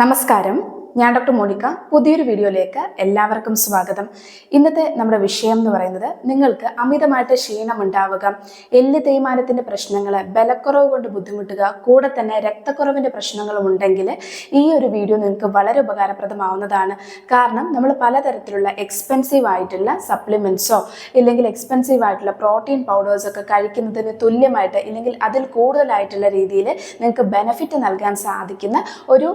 നമസ്കാരം. ഞാൻ doctor Monica. പുതിയൊരു വീഡിയോയിലേക്ക് എല്ലാവർക്കും സ്വാഗതം. ഇന്നത്തെ നമ്മുടെ വിഷയം എന്ന് പറയുന്നത് നിങ്ങൾക്ക് അമിതമായിട്ട് ക്ഷീണം ഉണ്ടാവുക എല്ല് തേയ്മാനത്തിന്റെ പ്രശ്നങ്ങൾ ബലക്കുറവ് കൊണ്ട് ബുദ്ധിമുട്ടുക കൂടെ തന്നെ രക്തക്കുറവിന്റെ പ്രശ്നങ്ങളും ഉണ്ടെങ്കിൽ ഈ ഒരു വീഡിയോ നിങ്ങൾക്ക് വളരെ ഉപകാരപ്രദമാവുന്നതാണ്. കാരണം നമ്മൾ പലതരത്തിലുള്ള എക്സ്പെൻസീവ് ആയിട്ടുള്ള സപ്ലിമെന്റ്സോ ഇല്ലെങ്കിൽ എക്സ്പെൻസീവ് ആയിട്ടുള്ള പ്രോട്ടീൻ പൗഡേഴ്സ് ഒക്കെ കഴിക്കുന്നതിന് തുല്യമായിട്ട് ഇല്ലെങ്കിൽ അതിൽ കൂടുതലായിട്ടുള്ള രീതിയിൽ നിങ്ങൾക്ക് ബെനിഫിറ്റ് നൽകാൻ സാധിക്കുന്ന ഒരു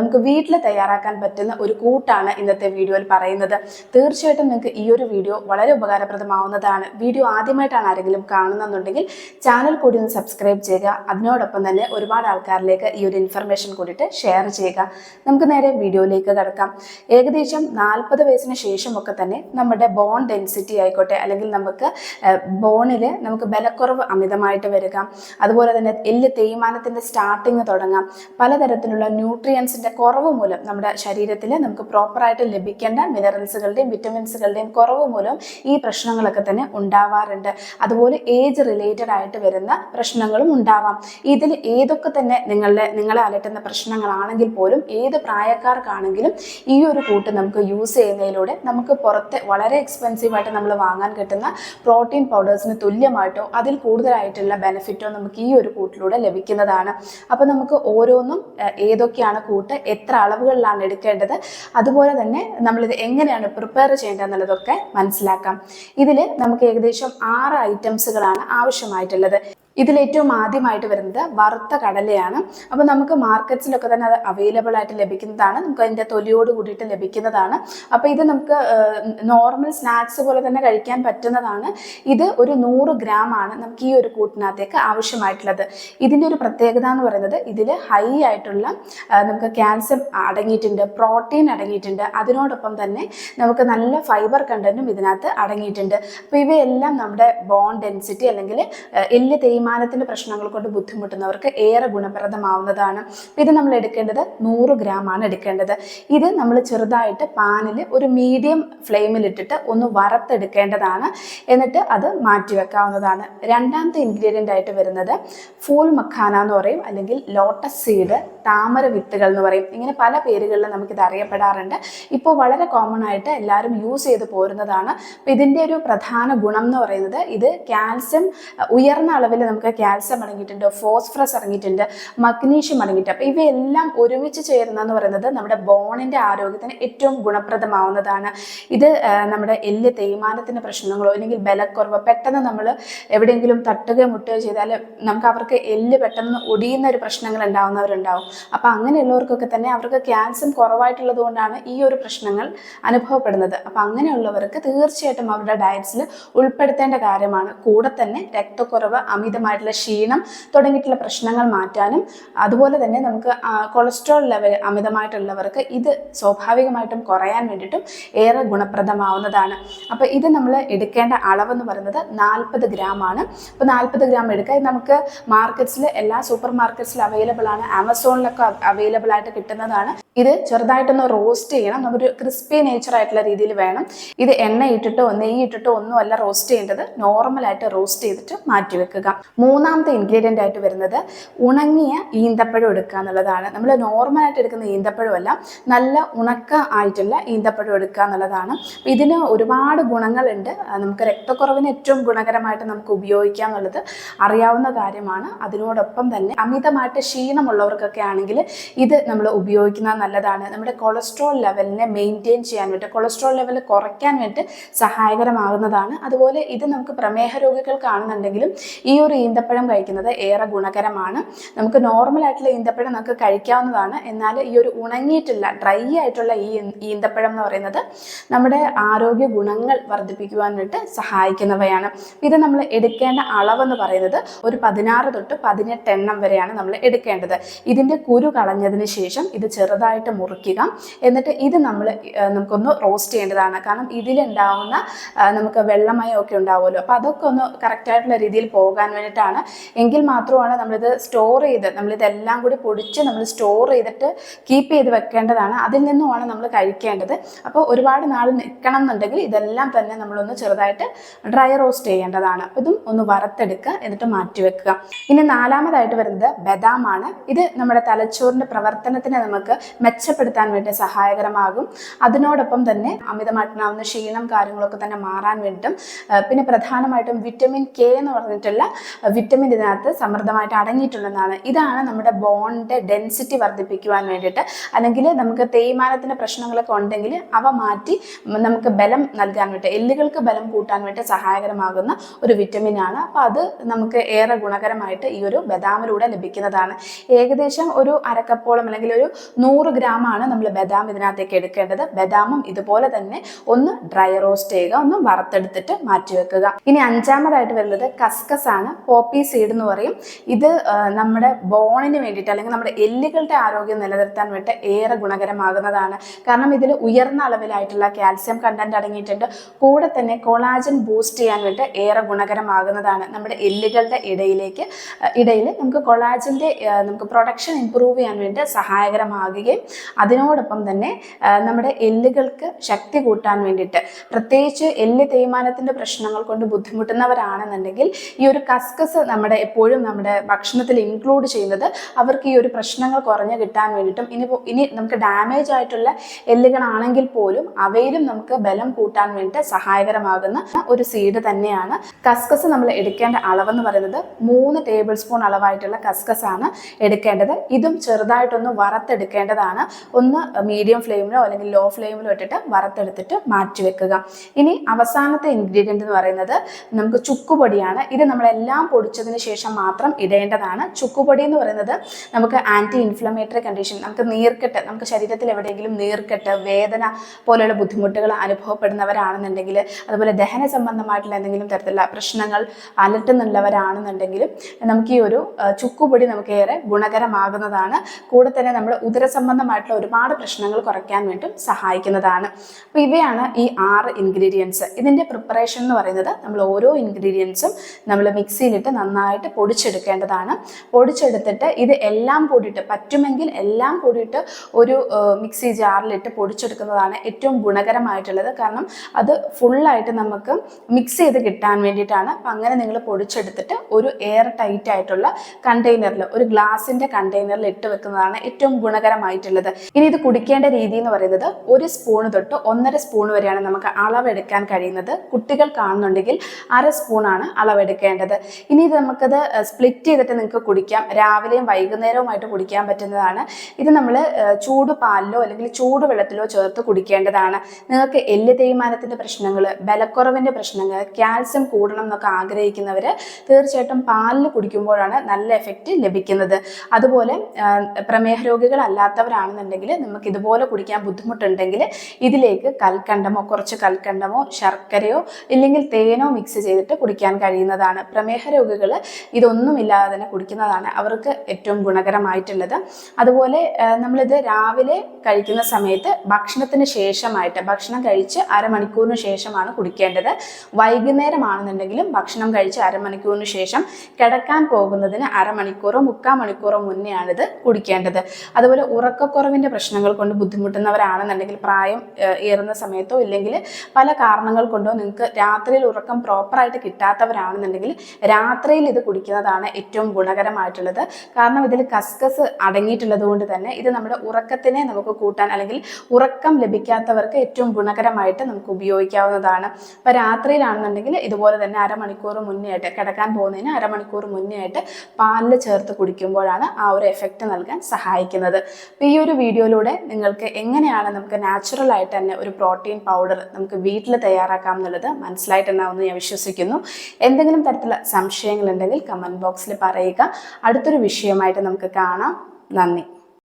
നമുക്ക് വീട്ടിൽ തയ്യാറാക്കാൻ പറ്റുന്ന ഒരു കൂട്ടാണ് ഇന്നത്തെ വീഡിയോയിൽ പറയുന്നത്. തീർച്ചയായിട്ടും നിങ്ങൾക്ക് ഈ ഒരു വീഡിയോ വളരെ ഉപകാരപ്രദമാവുന്നതാണ്. വീഡിയോ ആദ്യമായിട്ടാണ് ആരെങ്കിലും കാണുന്നെന്നുണ്ടെങ്കിൽ ചാനൽ കൂടി ഒന്ന് സബ്സ്ക്രൈബ് ചെയ്യുക. അതിനോടൊപ്പം തന്നെ ഒരുപാട് ആൾക്കാരിലേക്ക് ഈ ഒരു ഇൻഫർമേഷൻ കൂടിയിട്ട് ഷെയർ ചെയ്യുക. നമുക്ക് നേരെ വീഡിയോയിലേക്ക് കിടക്കാം. ഏകദേശം നാൽപ്പത് വയസ്സിന് ശേഷമൊക്കെ തന്നെ നമ്മുടെ ബോൺ ഡെൻസിറ്റി ആയിക്കോട്ടെ അല്ലെങ്കിൽ നമുക്ക് ബോണിൽ നമുക്ക് ബലക്കുറവ് അമിതമായിട്ട് വരിക. അതുപോലെ തന്നെ എല്ല് തേയ്മാനത്തിന്റെ സ്റ്റാർട്ടിങ് തുടങ്ങാം. പലതരത്തിലുള്ള ന്യൂട്രിയൻസിന്റെ കുറവ് മൂലം നമ്മുടെ ശരീരത്തിൽ നമുക്ക് പ്രോപ്പറായിട്ട് ലഭിക്കേണ്ട മിനറൽസുകളുടെയും വിറ്റമിൻസുകളുടെയും കുറവ് മൂലം ഈ പ്രശ്നങ്ങളൊക്കെ തന്നെ ഉണ്ടാവാറുണ്ട്. അതുപോലെ ഏജ് റിലേറ്റഡ് ആയിട്ട് വരുന്ന പ്രശ്നങ്ങളും ഉണ്ടാവാം. ഇതിൽ ഏതൊക്കെ തന്നെ നിങ്ങളുടെ നിങ്ങളെ അലട്ടുന്ന പ്രശ്നങ്ങളാണെങ്കിൽ പോലും ഏത് പ്രായക്കാർക്കാണെങ്കിലും ഈ ഒരു കൂട്ട് നമുക്ക് യൂസ് ചെയ്യുന്നതിലൂടെ നമുക്ക് പുറത്തെ വളരെ എക്സ്പെൻസീവായിട്ട് നമ്മൾ വാങ്ങാൻ കിട്ടുന്ന പ്രോട്ടീൻ പൗഡേഴ്സിന് തുല്യമായിട്ടോ അതിൽ കൂടുതലായിട്ടുള്ള ബെനിഫിറ്റോ നമുക്ക് ഈ ഒരു കൂട്ടിലൂടെ ലഭിക്കുന്നതാണ്. അപ്പോൾ നമുക്ക് ഓരോന്നും ഏതൊക്കെയാണ് കൂട്ട് എത്ര അളവുകളിലാണ് എടുക്കേണ്ടത്. അതുപോലെ തന്നെ നമ്മളിത് എങ്ങനെയാണ് പ്രിപ്പയർ ചെയ്യേണ്ടത് എന്നുള്ളതൊക്കെ മനസ്സിലാക്കാം. ഇതിൽ നമുക്ക് ഏകദേശം ആറ് ഐറ്റംസുകളാണ് ആവശ്യമായിട്ടുള്ളത്. ഇതിൽ ഏറ്റവും ആദ്യമായിട്ട് വരുന്നത് വറുത്ത കടലയാണ്. അപ്പോൾ നമുക്ക് മാർക്കറ്റ്സിലൊക്കെ തന്നെ അത് അവൈലബിൾ ആയിട്ട് ലഭിക്കുന്നതാണ്. നമുക്ക് അതിന്റെ തൊലിയോട് കൂടിയിട്ട് ലഭിക്കുന്നതാണ്. അപ്പോൾ ഇത് നമുക്ക് നോർമൽ സ്നാക്സ് പോലെ തന്നെ കഴിക്കാൻ പറ്റുന്നതാണ്. ഇത് ഒരു നൂറ് ഗ്രാം ആണ് നമുക്ക് ഈ ഒരു കൂട്ടിനകത്തേക്ക് ആവശ്യമായിട്ടുള്ളത്. ഇതിന്റെ ഒരു പ്രത്യേകത എന്ന് പറയുന്നത് ഇതിൽ ഹൈ ആയിട്ടുള്ള നമുക്ക് കാൽസ്യം അടങ്ങിയിട്ടുണ്ട് പ്രോട്ടീൻ അടങ്ങിയിട്ടുണ്ട്. അതിനോടൊപ്പം തന്നെ നമുക്ക് നല്ല ഫൈബർ കണ്ടന്റും ഇതിനകത്ത് അടങ്ങിയിട്ടുണ്ട്. അപ്പോൾ ഇവയെല്ലാം നമ്മുടെ ബോൺ ഡെൻസിറ്റി അല്ലെങ്കിൽ എല്ല് എല്ല് തേയ്മാനത്തിന്റെ പ്രശ്നങ്ങൾ കൊണ്ട് ബുദ്ധിമുട്ടുന്നവർക്ക് ഏറെ ഗുണപ്രദമാവുന്നതാണ്. ഇത് നമ്മൾ എടുക്കേണ്ടത് നൂറ് ഗ്രാം ആണ് എടുക്കേണ്ടത്. ഇത് നമ്മൾ ചെറുതായിട്ട് പാനിൽ ഒരു മീഡിയം ഫ്ലെയിമിലിട്ടിട്ട് ഒന്ന് വറുത്തെടുക്കേണ്ടതാണ്. എന്നിട്ട് അത് മാറ്റി വെക്കാവുന്നതാണ്. രണ്ടാമത്തെ ഇൻഗ്രീഡിയന്റ് ആയിട്ട് വരുന്നത് ഫൂൾ മഖാന എന്ന് പറയും അല്ലെങ്കിൽ ലോട്ടസ് സീഡ്. താമര വിത്തുകൾ എന്ന് പറയും. ഇങ്ങനെ പല പേരുകളിൽ നമുക്കിത് അറിയപ്പെടാറുണ്ട്. ഇപ്പോൾ വളരെ കോമൺ ആയിട്ട് എല്ലാവരും യൂസ് ചെയ്ത് പോരുന്നതാണ്. അപ്പോൾ ഇതിന്റെ ഒരു പ്രധാന ഗുണം എന്ന് പറയുന്നത് ഇത് കാൽസ്യം ഉയർന്ന അളവിൽ നമുക്ക് കാൽസ്യം അടങ്ങിയിട്ടുണ്ട് ഫോസ്ഫറസ് അടങ്ങിയിട്ടുണ്ട് മഗ്നീഷ്യം അടങ്ങിയിട്ടുണ്ട്. അപ്പോൾ ഇവയെല്ലാം ഒരുമിച്ച് ചേരുന്നതെന്ന് പറയുന്നത് നമ്മുടെ ബോണിന്റെ ആരോഗ്യത്തിന് ഏറ്റവും ഗുണപ്രദമാവുന്നതാണ്. ഇത് നമ്മുടെ എല്ല് തേയ്മാനത്തിന്റെ പ്രശ്നങ്ങളോ അല്ലെങ്കിൽ ബലക്കുറവ് പെട്ടെന്ന് നമ്മൾ എവിടെയെങ്കിലും തട്ടുകയോ മുട്ടുകയോ ചെയ്താൽ നമുക്ക് അവർക്ക് എല്ല് പെട്ടെന്ന് ഒടിയുന്ന ഒരു പ്രശ്നങ്ങൾ ഉണ്ടാവുന്നവരുണ്ടാവും. അപ്പോൾ അങ്ങനെയുള്ളവർക്കൊക്കെ തന്നെ അവർക്ക് കാൽസ്യം കുറവായിട്ടുള്ളത് കൊണ്ടാണ് ഈ ഒരു പ്രശ്നങ്ങൾ അനുഭവപ്പെടുന്നത്. അപ്പോൾ അങ്ങനെയുള്ളവർക്ക് തീർച്ചയായിട്ടും അവരുടെ ഡയറ്റ്സിൽ ഉൾപ്പെടുത്തേണ്ട കാര്യമാണ്. കൂടെ തന്നെ രക്തക്കുറവ് അമിതമായിട്ടുള്ള ക്ഷീണം തുടങ്ങിയിട്ടുള്ള പ്രശ്നങ്ങൾ മാറ്റാനും അതുപോലെ തന്നെ നമുക്ക് കൊളസ്ട്രോൾ ലെവൽ അമിതമായിട്ടുള്ളവർക്ക് ഇത് സ്വാഭാവികമായിട്ടും കുറയാൻ വേണ്ടിയിട്ടും ഏറെ ഗുണപ്രദമാവുന്നതാണ്. അപ്പോൾ ഇത് നമ്മൾ എടുക്കേണ്ട അളവെന്ന് പറയുന്നത് നാൽപ്പത് ഗ്രാം ആണ്. അപ്പോൾ നാൽപ്പത് ഗ്രാം എടുക്കുക. നമുക്ക് മാർക്കറ്റ്സിൽ എല്ലാ സൂപ്പർ മാർക്കറ്റ്സിൽ അവൈലബിൾ ആണ്. ആമസോണിലൊക്കെ അവൈലബിൾ ആയിട്ട് കിട്ടുന്നതാണ്. ഇത് ചെറുതായിട്ടൊന്ന് റോസ്റ്റ് ചെയ്യണം. ഒരു ക്രിസ്പി നേച്ചർ ആയിട്ടുള്ള രീതിയിൽ വേണം. ഇത് എണ്ണ ഇട്ടിട്ടോ നെയ്യ് ഇട്ടിട്ടോ ഒന്നുമല്ല റോസ്റ്റ് ചെയ്യേണ്ടത്. നോർമലായിട്ട് റോസ്റ്റ് ചെയ്തിട്ട് മാറ്റി വെക്കുക. മൂന്നാമത്തെ ഇൻഗ്രീഡിയന്റ് ആയിട്ട് വരുന്നത് ഉണങ്ങിയ ഈന്തപ്പഴം എടുക്കുക എന്നുള്ളതാണ്. നമ്മൾ നോർമലായിട്ട് എടുക്കുന്ന ഈന്തപ്പഴമല്ല നല്ല ഉണക്ക ആയിട്ടുള്ള ഈന്തപ്പഴം എടുക്കുക എന്നുള്ളതാണ്. ഇതിന് ഒരുപാട് ഗുണങ്ങളുണ്ട്. നമുക്ക് രക്തക്കുറവിന് ഏറ്റവും ഗുണകരമായിട്ട് നമുക്ക് ഉപയോഗിക്കാം എന്നുള്ളത് അറിയാവുന്ന കാര്യമാണ്. അതിനോടൊപ്പം തന്നെ അമിതമായിട്ട് ക്ഷീണമുള്ളവർക്കൊക്കെ ആണെങ്കിൽ ഇത് നമ്മൾ ഉപയോഗിക്കുന്നത് നല്ലതാണ്. നമ്മുടെ കൊളസ്ട്രോൾ ലെവലിനെ മെയിന്റെയിൻ ചെയ്യാൻ വേണ്ടി കൊളസ്ട്രോൾ ലെവൽ കുറയ്ക്കാൻ വേണ്ടി സഹായകരമാകുന്നതാണ്. അതുപോലെ ഇത് നമുക്ക് പ്രമേഹ രോഗികൾക്കാണെന്നുണ്ടെങ്കിലും ഈ ഒരു ഈന്തപ്പഴം കഴിക്കുന്നത് ഏറെ ഗുണകരമാണ്. നമുക്ക് നോർമൽ ആയിട്ടുള്ള ഈന്തപ്പഴം നമുക്ക് കഴിക്കാവുന്നതാണ്. എന്നാൽ ഈ ഒരു ഉണങ്ങിയിട്ടുള്ള ഡ്രൈ ആയിട്ടുള്ള ഈ ഈന്തപ്പഴം എന്ന് പറയുന്നത് നമ്മുടെ ആരോഗ്യ ഗുണങ്ങൾ വർദ്ധിപ്പിക്കുവാനായിട്ട് സഹായിക്കുന്നവയാണ്. ഇത് നമ്മൾ എടുക്കേണ്ട അളവെന്ന് പറയുന്നത് ഒരു പതിനാറ് തൊട്ട് പതിനെട്ട് എണ്ണം വരെയാണ് നമ്മൾ എടുക്കേണ്ടത്. ഇതിന്റെ കുരു കളഞ്ഞതിന് ശേഷം ഇത് ചെറുതായിട്ട് മുറിക്കുക. എന്നിട്ട് ഇത് നമ്മൾ നമുക്കൊന്ന് റോസ്റ്റ് ചെയ്യേണ്ടതാണ്. കാരണം ഇതിലുണ്ടാവുന്ന നമുക്ക് വെള്ളമയം ഒക്കെ ഉണ്ടാവുമല്ലോ. അപ്പോൾ അതൊക്കെ ഒന്ന് കറക്റ്റായിട്ടുള്ള രീതിയിൽ പോകാൻ വേണ്ടിയിട്ടാണ്. എങ്കിൽ മാത്രമാണ് നമ്മളിത് സ്റ്റോർ ചെയ്ത് നമ്മളിതെല്ലാം കൂടി പൊടിച്ച് നമ്മൾ സ്റ്റോർ ചെയ്തിട്ട് കീപ്പ് ചെയ്ത് വെക്കേണ്ടതാണ്. അതിൽ നിന്നുമാണ് നമ്മൾ കഴിക്കേണ്ടത്. അപ്പോൾ ഒരുപാട് നാൾ നിൽക്കണം എന്നുണ്ടെങ്കിൽ ഇതെല്ലാം തന്നെ നമ്മളൊന്ന് ചെറുതായിട്ട് ഡ്രൈ റോസ്റ്റ് ചെയ്യേണ്ടതാണ്. ഇതും ഒന്ന് വറുത്തെടുക്കുക എന്നിട്ട് മാറ്റി വെക്കുക. ഇനി നാലാമതായിട്ട് വരുന്നത് ബദാമാണ്. ഇത് നമ്മുടെ തലച്ചോറിന്റെ പ്രവർത്തനത്തിന് നമുക്ക് മെച്ചപ്പെടുത്താൻ വേണ്ടി സഹായകരമാകും. അതിനോടൊപ്പം തന്നെ അമിതമായിട്ടുണ്ടാവുന്ന ക്ഷീണം കാര്യങ്ങളൊക്കെ തന്നെ മാറാൻ വേണ്ടിയിട്ടും പിന്നെ പ്രധാനമായിട്ടും വിറ്റമിൻ കെ എന്ന് പറഞ്ഞിട്ടുള്ള വിറ്റമിൻ ഇതിനകത്ത് സമൃദ്ധമായിട്ട് അടങ്ങിയിട്ടുള്ളതാണ്. ഇതാണ് നമ്മുടെ ബോണിന്റെ ഡെൻസിറ്റി വർദ്ധിപ്പിക്കുവാൻ വേണ്ടിയിട്ട്. അല്ലെങ്കിൽ നമുക്ക് തേയ്മാനത്തിന്റെ പ്രശ്നങ്ങളൊക്കെ ഉണ്ടെങ്കിൽ അവ മാറ്റി നമുക്ക് ബലം നൽകാൻ വേണ്ടി എല്ലുകൾക്ക് ബലം കൂട്ടാൻ വേണ്ടി സഹായകരമാകുന്ന ഒരു വിറ്റമിൻ ആണ്. അപ്പോൾ അത് നമുക്ക് ഏറെ ഗുണകരമായിട്ട് ഈ ഒരു ബദാമിലൂടെ ലഭിക്കുന്നതാണ്. ഏകദേശം ഒരു അരക്കപ്പോളം അല്ലെങ്കിൽ ഒരു നൂറ് ഗ്രാമാണ് നമ്മൾ ബദാം ഇതിനകത്തേക്ക് എടുക്കേണ്ടത്. ബദാമും ഇതുപോലെ തന്നെ ഒന്ന് ഡ്രൈ റോസ്റ്റ് ചെയ്യുക ഒന്ന് വറുത്തെടുത്തിട്ട് മാറ്റി വെക്കുക. ഇനി അഞ്ചാമതായിട്ട് വരുന്നത് കസ്കസ് ആണ്. പോപ്പി സീഡ് എന്ന് പറയും. ഇത് നമ്മുടെ ബോണിന് വേണ്ടിയിട്ട് അല്ലെങ്കിൽ നമ്മുടെ എല്ലുകളുടെ ആരോഗ്യം നിലനിർത്താൻ വേണ്ടി ഏറെ ഗുണകരമാകുന്നതാണ്. കാരണം ഇതിൽ ഉയർന്ന അളവിലായിട്ടുള്ള കാൽസ്യം കണ്ടന്റ് അടങ്ങിയിട്ടുണ്ട്. കൂടെ തന്നെ കൊളാജൻ ബൂസ്റ്റ് ചെയ്യാൻ വേണ്ടി ഏറെ ഗുണകരമാകുന്നതാണ് നമ്മുടെ എല്ലുകളുടെ ഇടയിലേക്ക്. ഇടയിൽ നമുക്ക് കൊളാജന്റെ നമുക്ക് പ്രൊഡക്ഷൻ ഇമ്പ്രൂവ് ചെയ്യാൻ വേണ്ടി സഹായകരമാകുകയും അതിനോടൊപ്പം തന്നെ നമ്മുടെ എല്ലുകൾക്ക് ശക്തി കൂട്ടാൻ വേണ്ടിയിട്ട് പ്രത്യേകിച്ച് എല്ല് തേയ്മാനത്തിന്റെ പ്രശ്നങ്ങൾ കൊണ്ട് ബുദ്ധിമുട്ടുന്നവരാണെന്നുണ്ടെങ്കിൽ ഈ ഒരു കസ്കസ് നമ്മുടെ എപ്പോഴും നമ്മുടെ ഭക്ഷണത്തിൽ ഇൻക്ലൂഡ് ചെയ്യുന്നത് അവർക്ക് ഈ ഒരു പ്രശ്നങ്ങൾ കുറഞ്ഞു കിട്ടാൻ വേണ്ടിയിട്ടും ഇനി ഇനി നമുക്ക് ഡാമേജ് ആയിട്ടുള്ള എല്ലുകളാണെങ്കിൽ പോലും അവയിലും നമുക്ക് ബലം കൂട്ടാൻ വേണ്ടിയിട്ട് സഹായകരമാകുന്ന ഒരു സീഡ് തന്നെയാണ്. കസ്കസ് നമ്മൾ എടുക്കേണ്ട അളവെന്ന് പറയുന്നത് മൂന്ന് ടേബിൾ സ്പൂൺ അളവായിട്ടുള്ള കസ്കസ് ആണ് എടുക്കേണ്ടത്. ഇതും ചെറുതായിട്ടൊന്ന് വറുത്തെടുക്കേണ്ടതാണ്. ഒന്ന് മീഡിയം ഫ്ലെയിമിലോ അല്ലെങ്കിൽ ലോ ഫ്ലെയിമിലോ ഇട്ടിട്ട് വറുത്തെടുത്തിട്ട് മാറ്റി വെക്കുക. ഇനി അവസാനത്തെ ഇൻഗ്രീഡിയന്റ് എന്ന് പറയുന്നത് നമുക്ക് ചുക്കുപൊടിയാണ്. ഇത് നമ്മളെല്ലാം പൊടിച്ചതിന് ശേഷം മാത്രം ഇടേണ്ടതാണ്. ചുക്കുപൊടി എന്ന് പറയുന്നത് നമുക്ക് ആന്റി ഇൻഫ്ലമേറ്ററി കണ്ടീഷൻ നമുക്ക് നീർക്കെട്ട് നമുക്ക് ശരീരത്തിൽ എവിടെയെങ്കിലും നീർക്കെട്ട് വേദന പോലെയുള്ള ബുദ്ധിമുട്ടുകൾ അനുഭവപ്പെടുന്നവരാണെന്നുണ്ടെങ്കിൽ അതുപോലെ ദഹന സംബന്ധമായിട്ടുള്ള എന്തെങ്കിലും തരത്തിലുള്ള പ്രശ്നങ്ങൾ അലട്ടുന്നുള്ളവരാണെന്നുണ്ടെങ്കിലും നമുക്ക് ഈ ഒരു ചുക്കുപൊടി നമുക്ക് ഏറെ ഗുണകരമാകുന്നതാണ്. കൂടെ തന്നെ നമ്മുടെ ഉദര സംബന്ധമായിട്ടുള്ള ഒരുപാട് പ്രശ്നങ്ങൾ കുറയ്ക്കാൻ വേണ്ടി സഹായിക്കുന്നതാണ്. അപ്പോൾ ഇവയാണ് ഈ ആറ് ഇൻഗ്രീഡിയൻസ് ഇതിന്റെ പ്രിപ്പറേഷൻ എന്ന് പറയുന്നത് നമ്മൾ ഓരോ ഇൻഗ്രീഡിയൻസും നമ്മൾ മിക്സിയിലിട്ട് നന്നായിട്ട് പൊടിച്ചെടുക്കേണ്ടതാണ്. പൊടിച്ചെടുത്തിട്ട് ഇത് എല്ലാം കൂടിയിട്ട് പറ്റുമെങ്കിൽ എല്ലാം കൂടിയിട്ട് ഒരു മിക്സി ജാറിലിട്ട് പൊടിച്ചെടുക്കുന്നതാണ് ഏറ്റവും ഗുണകരമായിട്ടുള്ളത്. കാരണം അത് ഫുള്ളായിട്ട് നമുക്ക് മിക്സ് ചെയ്ത് കിട്ടാൻ വേണ്ടിയിട്ടാണ്. അപ്പം അങ്ങനെ നിങ്ങൾ പൊടിച്ചെടുത്തിട്ട് ഒരു എയർ ടൈറ്റ് ആയിട്ടുള്ള കണ്ടെയ്നറിൽ ഒരു ഗ്ലാസിന്റെ കണ്ടെയ്നറിൽ ഇട്ട് വെക്കുന്നതാണ് ഏറ്റവും ഗുണകരമായിട്ടുള്ളത് ഇനി ഇത് കുടിക്കേണ്ട രീതി എന്ന് പറയുന്നത് ഒരു സ്പൂൺ തൊട്ട് ഒന്നര സ്പൂൺ വരെയാണ് നമുക്ക് അളവെടുക്കാൻ കഴിയുന്നത്. കുട്ടികൾ കാണുന്നുണ്ടെങ്കിൽ അര സ്പൂണാണ് അളവെടുക്കേണ്ടത്. ഇനി ഇത് നമുക്കത് സ്പ്ലിറ്റ് ചെയ്തിട്ട് നിങ്ങൾക്ക് കുടിക്കാം. രാവിലെയും വൈകുന്നേരവുമായിട്ട് കുടിക്കാൻ പറ്റുന്നതാണ്. ഇത് നമ്മൾ ചൂട് പാലിലോ അല്ലെങ്കിൽ ചൂട് വെള്ളത്തിലോ ചേർത്ത് കുടിക്കേണ്ടതാണ്. നിങ്ങൾക്ക് എല്ല് തേയ്മാനത്തിന്റെ പ്രശ്നങ്ങൾ ബലക്കുറവിന്റെ പ്രശ്നങ്ങൾ കാൽസ്യം കൂടണം എന്നൊക്കെ ആഗ്രഹിക്കുന്നവർ തീർച്ചയായിട്ടും പാലിൽ കുടിക്കുമ്പോഴാണ് നല്ല എഫക്റ്റ് ലഭിക്കുന്നത്. അതുപോലെ പ്രമേഹ പ്രമേഹ രോഗികളല്ലാത്തവരാണെന്നുണ്ടെങ്കിൽ നമുക്ക് ഇതുപോലെ കുടിക്കാൻ ബുദ്ധിമുട്ടുണ്ടെങ്കിൽ ഇതിലേക്ക് കൽക്കണ്ടമോ കുറച്ച് കൽക്കണ്ടമോ ശർക്കരയോ ഇല്ലെങ്കിൽ തേനോ മിക്സ് ചെയ്തിട്ട് കുടിക്കാൻ കഴിയുന്നതാണ്. പ്രമേഹ രോഗികൾ ഇതൊന്നുമില്ലാതെ തന്നെ കുടിക്കുന്നതാണ് അവർക്ക് ഏറ്റവും ഗുണകരമായിട്ടുള്ളത്. അതുപോലെ നമ്മളിത് രാവിലെ കഴിക്കുന്ന സമയത്ത് ഭക്ഷണത്തിന് ശേഷമായിട്ട് ഭക്ഷണം കഴിച്ച് അരമണിക്കൂറിന് ശേഷമാണ് കുടിക്കേണ്ടത്. വൈകുന്നേരമാണെന്നുണ്ടെങ്കിലും ഭക്ഷണം കഴിച്ച് അരമണിക്കൂറിന് ശേഷം കിടക്കാൻ പോകുന്നതിന് അരമണിക്കൂറോ മുക്കാൽ മണിക്കൂറോ മുന്നെയാണിത് കുടിക്കേണ്ടത്. അതുപോലെ ഉറക്കക്കുറവിന്റെ പ്രശ്നങ്ങൾ കൊണ്ട് ബുദ്ധിമുട്ടുന്നവരാണെന്നുണ്ടെങ്കിൽ പ്രായം ഏറുന്ന സമയത്തോ ഇല്ലെങ്കിൽ പല കാരണങ്ങൾ കൊണ്ടോ നിങ്ങൾക്ക് രാത്രിയിൽ ഉറക്കം പ്രോപ്പറായിട്ട് കിട്ടാത്തവരാണെന്നുണ്ടെങ്കിൽ രാത്രിയിൽ ഇത് കുടിക്കുന്നതാണ് ഏറ്റവും ഗുണകരമായിട്ടുള്ളത്. കാരണം ഇതിൽ കസ്കസ് അടങ്ങിയിട്ടുള്ളത് കൊണ്ട് തന്നെ ഇത് നമ്മുടെ ഉറക്കത്തിനെ നമുക്ക് കൂട്ടാൻ അല്ലെങ്കിൽ ഉറക്കം ലഭിക്കാത്തവർക്ക് ഏറ്റവും ഗുണകരമായിട്ട് നമുക്ക് ഉപയോഗിക്കാവുന്നതാണ്. അപ്പോൾ രാത്രിയിലാണെന്നുണ്ടെങ്കിൽ ഇതുപോലെ തന്നെ അരമണിക്കൂർ മുന്നേ ആയിട്ട് കിടക്കാൻ പോകുന്നതിന് അരമണിക്കൂർ മുന്നേ ആയിട്ട് പാലിൽ ചേർത്ത് കുടിക്കുമ്പോഴാണ് ആ ഒരു എഫക്റ്റ് നൽകാൻ സഹായിക്കുന്നത്. അപ്പോൾ ഈ ഒരു വീഡിയോയിലൂടെ നിങ്ങൾക്ക് എങ്ങനെയാണ് നമുക്ക് നാച്ചുറൽ ആയിട്ട് തന്നെ ഒരു പ്രോട്ടീൻ പൗഡർ നമുക്ക് വീട്ടിൽ തയ്യാറാക്കാം എന്നുള്ളത് മനസ്സിലായിട്ടുണ്ടാവുമെന്ന് ഞാൻ വിശ്വസിക്കുന്നു. എന്തെങ്കിലും തരത്തിലുള്ള സംശയങ്ങളുണ്ടെങ്കിൽ കമന്റ് ബോക്സിൽ പറയുക. അടുത്തൊരു വിഷയമായിട്ട് നമുക്ക് കാണാം. നന്ദി.